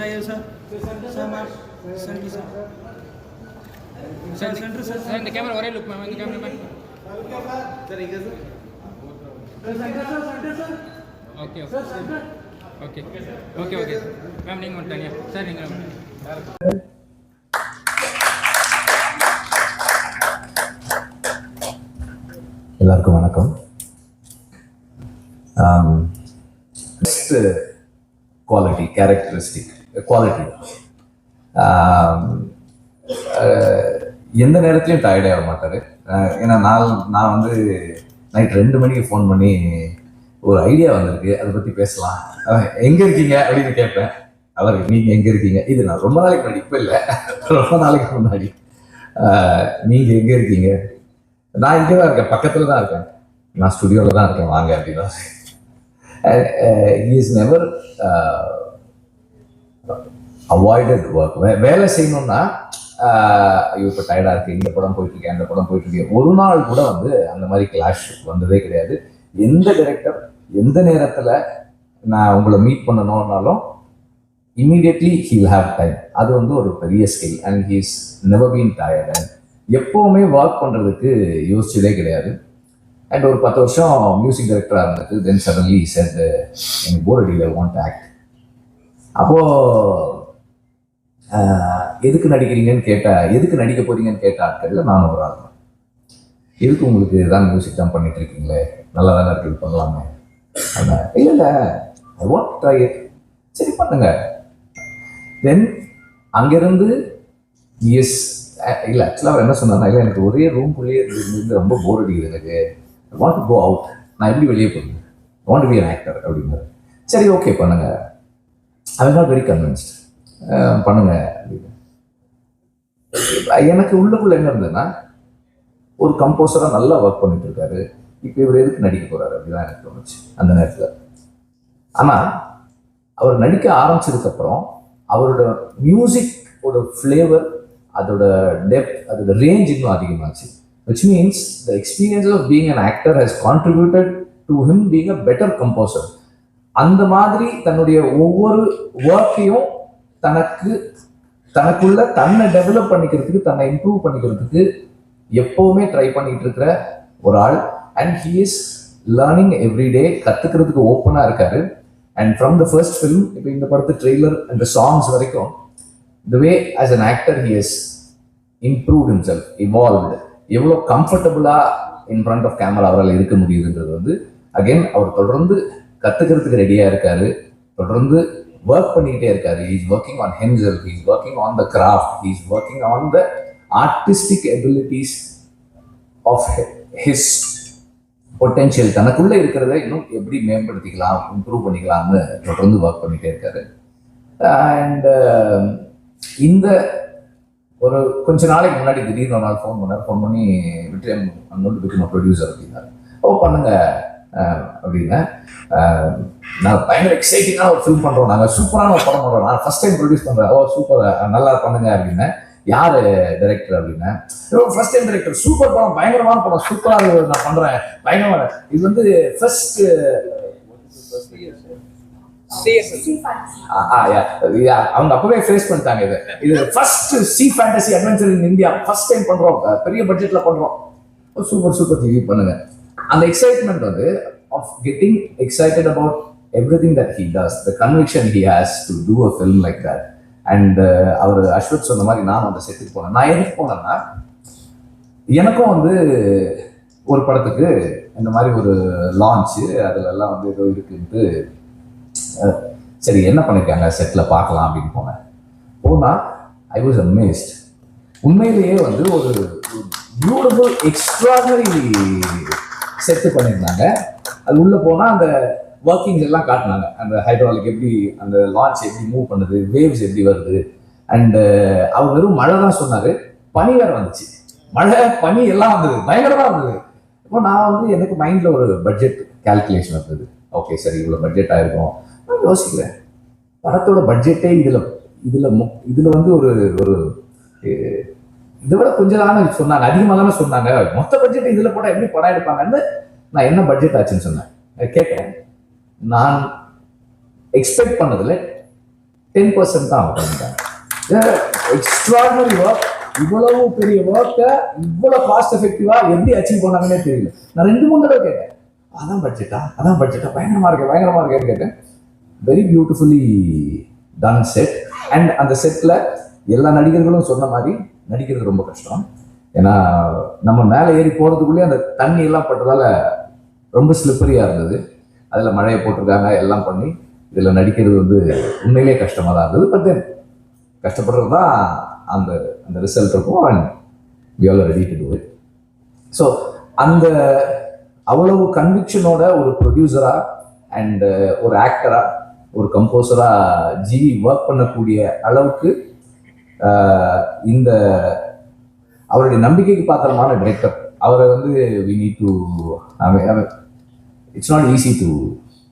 चाहिए sir sir ma'am centre sir sir centre sir sir இந்த camera ஒரே look ma'am இந்த கேமரா மேம் सर इधर sir centre sir centre sir okay sir centre okay okay okay sir ma'am நீங்கள் மட்டும் தனியாக sir நீங்கள் எல்லாருக்கும் வணக்கம் பெஸ்ட் குவாலிட்டி கேரக்டரிஸ்டிக் குவாலிட்டி எந்த நேரத்துலையும் டயர்டே ஆக மாட்டார். ஏன்னா நான் நான் வந்து நைட் ரெண்டு மணிக்கு ஃபோன் பண்ணி ஒரு ஐடியா வந்திருக்கு. அதை பற்றி பேசலாம். எங்கே இருக்கீங்க? அப்படின்னு கேட்பேன். அவர் நீங்கள் எங்கே இருக்கீங்க? இது நான் ரொம்ப நாளைக்கு முன்னாடி இப்போ இல்லை. ரொம்ப நாளைக்கு முன்னாடி. நீங்கள் எங்கே இருக்கீங்க? நான் இங்கே தான் இருக்கேன். பக்கத்தில் தான் இருக்கேன். நான் ஸ்டுடியோவில் தான் இருக்கேன். வாங்க அப்படின்னா. இஸ் நெவர் அவாய்டட் ஒர்க் வேலை செய்யணும்னா ஐயோ இப்போ டயர்டாக இருக்கு இந்த படம் போயிட்டுருக்கேன் அந்த படம் போயிட்டுருக்கேன் ஒரு நாள் கூட வந்து அந்த மாதிரி கிளாஷ் வந்ததே கிடையாது. எந்த டைரக்டர் எந்த நேரத்தில் நான் உங்களை மீட் பண்ணணும்னாலும் இம்மீடியட்லி ஹீ வில் டைம் அது வந்து ஒரு பெரிய skill and he's never been tired and எப்போவுமே ஒர்க் பண்ணுறதுக்கு யோசிச்சதே கிடையாது. அண்ட் ஒரு பத்து வருஷம் மியூசிக் டைரக்டராக இருந்தது. தென் சடன்லி செட் எனக்கு போர் அடியில் வாண்ட் ஆக்ட் அப்போது எதுக்கு நடிக்கிறீங்கன்னு கேட்டால் எதுக்கு நடிக்க போகிறீங்கன்னு கேட்ட ஆட்களில் நானும் ஒரு ஆள் எதுக்கு உங்களுக்கு தான் மியூசிக் தான் பண்ணிட்டு இருக்கீங்களே? நல்லா தானே இருக்குது பண்ணலாமே. அப்படின்னா இல்லை இல்லை ஐ வாண்ட் ட்ரை இட் சரி பண்ணுங்க. தென் அங்கேருந்து எஸ் இல்லை ஆக்சுவலாக அவர் என்ன சொன்னார்னா இல்லை எனக்கு ஒரே ரூம்குள்ளேயே இருந்து ரொம்ப போர் அடிக்குது எனக்கு. I want to go out நான் எப்படி வெளியே போகிறேன் வாண்ட் பி அன் ஆக்டர் அப்படின்னாரு. சரி ஓகே பண்ணுங்க. ஐ நாட் வெரி கன்வின்ஸ்ட் பண்ணுங்க. அப்படின்னு எனக்கு உள்ளக்குள்ள என்ன இருந்ததுன்னா ஒரு கம்போசராக நல்லா ஒர்க் பண்ணிட்டு இருக்காரு. இப்போ இவர் எதுக்கு நடிக்க போகிறாரு அப்படிதான் எனக்கு தோணுச்சு அந்த நேரத்தில். ஆனால் அவர் நடிக்க ஆரம்பிச்சதுக்கப்புறம் அவரோட மியூசிக்கோட ஃப்ளேவர் அதோட டெப்த் அதோட ரேஞ்ச் இன்னும் அதிகமாச்சு. Which means the experience of being an actor has contributed to him being a better composer அந்த மாதிரி தன்னுடைய ஒவ்வொரு ஒர்க்கையும் தனக்கு தனக்குள்ள தன்னை டெவலப் பண்ணிக்கிறதுக்கு தன்னை இம்ப்ரூவ் பண்ணிக்கிறதுக்கு எப்பவுமே ட்ரை பண்ணிட்டு இருக்கிற ஒரு ஆள். And he is learning everyday கத்துக்கிறதுக்கு ஓப்பனாக இருக்காரு. And from the first film இப்போ இந்த படத்து ட்ரெய்லர் அண்ட் சாங்ஸ் வரைக்கும் the way as an actor he is improve himself evolved எவ்வளோ கம்ஃபர்டபுளாக இன் ஃப்ரண்ட் ஆஃப் கேமரா அவரால் இருக்க முடியுதுன்றது வந்து அகைன் அவர் தொடர்ந்து கத்துக்கிறதுக்கு ரெடியாக இருக்காரு. தொடர்ந்து ஒர்க் பண்ணிக்கிட்டே இருக்காரு. Is working on himself. Is working on the craft is working on the artistic abilities of his potential தனக்குள்ள இருக்கிறத இன்னும் எப்படி மேம்படுத்திக்கலாம் இம்ப்ரூவ் பண்ணிக்கலாம்னு தொடர்ந்து ஒர்க் பண்ணிட்டே இருக்காரு. அண்ட் um, இந்த ஒரு கொஞ்ச நாளைக்கு முன்னாடி திடீர்னு ஒரு நாள் ஃபோன் பண்ணார். ஃபோன் பண்ணி விட்டு அன்னோட்டு பிகம் ப்ரொடியூசர் அப்படின்னாரு. ஓ பண்ணுங்கள் அப்படின்னா நான் பயங்கர எக்ஸைட்டிங்கான ஒரு ஃபில் பண்ணுறோம் நாங்கள் சூப்பரான ஒரு படம் பண்ணுறோம் நான் ஃபஸ்ட் டைம் ப்ரொடியூஸ் பண்ணுறேன் ஓ சூப்பர் நல்லா பண்ணுங்க அப்படின்னு யார் டைரக்டர் அப்படின்னா ஃபர்ஸ்ட் டைம் டைரக்டர் சூப்பர் படம் பயங்கரமான படம். சூப்பராக நான் பண்ணுறேன் பயங்கரமான இது வந்து ஃபர்ஸ்ட் அவங்க அப்பவே ஃபேஸ் பண்ணிட்டாங்க இது. இது first sea fantasy adventure in India first time பண்றோம். பெரிய பட்ஜெட்ல பண்றோம். சூப்பர் சூப்பர் டிவி பண்ணுங்க. அந்த எக்ஸைட்மெண்ட் வந்து of getting excited about everything that he does the conviction he has to do a film like that and அவர் அஸ்வத் சொன்ன மாதிரி நான் அந்த செட்டுக்கு போனேன். நான் எதுக்கு போனேன்னா எனக்கும் வந்து ஒரு படத்துக்கு இந்த மாதிரி ஒரு லான்ச்சு அதுல எல்லாம் வந்து ஏதோ இருக்குன்ட்டு சரி என்ன பண்ணிருக்காங்க செட்டில் பார்க்கலாம் அப்படின்னு போனேன். போனால் ஐ வாஸ் அமேஸ்ட் உண்மையிலேயே வந்து ஒரு பியூட்டிஃபுல் எக்ஸ்ட்ராடனரி செட்டு பண்ணியிருந்தாங்க. அது உள்ளே போனால் அந்த ஒர்க்கிங்ஸ் எல்லாம் காட்டினாங்க. அந்த ஹைட்ராலிக் எப்படி அந்த லான்ச் எப்படி மூவ் பண்ணுது வேவ்ஸ் எப்படி வருது. அண்டு அவர் வெறும் மழை தான் சொன்னார். பனி வேற வந்துச்சு. மழை பனி எல்லாம் வந்தது. பயங்கரமாக இருந்தது. இப்போ நான் வந்து எனக்கு மைண்டில் ஒரு பட்ஜெட் கால்குலேஷன் வந்தது. ஓகே சரி இவ்வளோ பட்ஜெட் ஆயிருக்கும். நான் யோசிக்கிறேன். படத்தோட பட்ஜெட்டே இதில் இதில் இதில் வந்து ஒரு ஒரு இதை விட கொஞ்சம் தானே சொன்னாங்க அதிகமாக தானே சொன்னாங்க. மொத்த பட்ஜெட் இதில் போட்டால் எப்படி படம் எடுப்பாங்கன்னு நான் என்ன பட்ஜெட் ஆச்சுன்னு சொன்னேன். கேட்குறேன் நான் எக்ஸ்பெக்ட் பண்ணதில் டென் பர்சன்ட் தான் அவங்க பண்ணிட்டாங்க. எக்ஸ்ட்ராடனரி ஒர்க் இவ்வளவு பெரிய ஒர்க்கை இவ்வளோ காஸ்ட் எஃபெக்டிவாக எப்படி அச்சீவ் பண்ணாங்கன்னே தெரியல. நான் ரெண்டு மூணு தடவை கேட்டேன். அதான் பட்ஜெட்டா அதான் பட்ஜெட்டா பயங்கரமாக இருக்கு பயங்கரமாக இருக்கேன்னு கேட்டேன். Very beautifully done set and அந்த செட்டில் எல்லா நடிகர்களும் சொன்ன மாதிரி நடிக்கிறது ரொம்ப கஷ்டம். ஏன்னா நம்ம மேலே ஏறி போகிறதுக்குள்ளேயே அந்த தண்ணி எல்லாம் பட்டதால் ரொம்ப ஸ்லிப்பரியாக இருந்தது. அதில் மழையை போட்டிருக்காங்க எல்லாம் பண்ணி. இதில் நடிக்கிறது வந்து உண்மையிலே கஷ்டமாக தான் இருந்தது. பட் தென் கஷ்டப்படுறது தான் அந்த அந்த ரிசல்ட் இருக்கும். And we ready to do it so அந்த அவ்வளவு கன்விக்ஷனோட ஒரு ப்ரொடியூசராக அண்ட் ஒரு ஆக்டராக ஒரு கம்போசராக ஜி ஒர்க் பண்ணக்கூடிய அளவுக்கு இந்த அவருடைய நம்பிக்கைக்கு பாத்திரமான டைரக்டர் அவரை வந்து we need to it's not easy to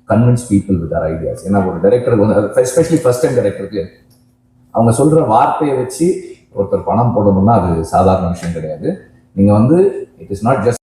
convince people with our ideas ஏன்னா ஒரு டைரக்டருக்கு வந்து எஸ்பெஷலி ஃபர்ஸ்ட் டைம் டைரக்டருக்கு அவங்க சொல்ற வார்த்தையை வச்சு ஒருத்தர் பணம் போடணும்னா அது சாதாரண விஷயம் கிடையாது. நீங்கள் வந்து இட் இஸ் நாட் ஜஸ்ட்